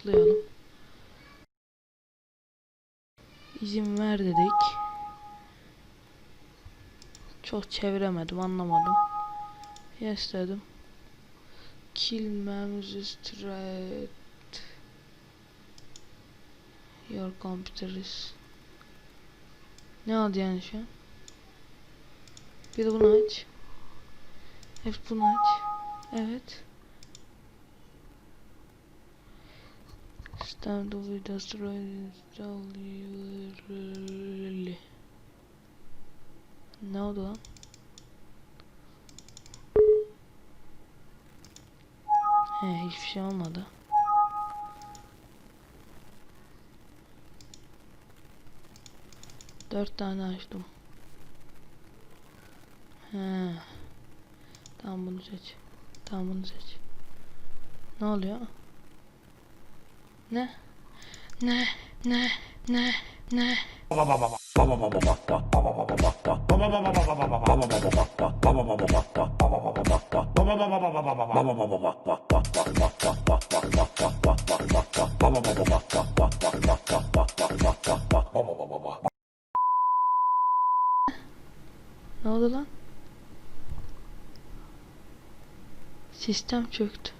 tıklayalım. İzin ver dedik. Çok çeviremedim anlamadım. Yes dedim. Kill straight. Your computer is. Ne oldu yani şu an? Bir de bunu aç. Evet bunu aç. Evet. Stand with destroy install URL. Ne oldu lan? He hiçbir şey olmadı. Dört tane açtım. He. Tamam bunu seç. Tamam bunu seç. Ne oluyor? Ne? Ne? Ne? Ne? Ne? Ne oldu lan? Sistem çöktü.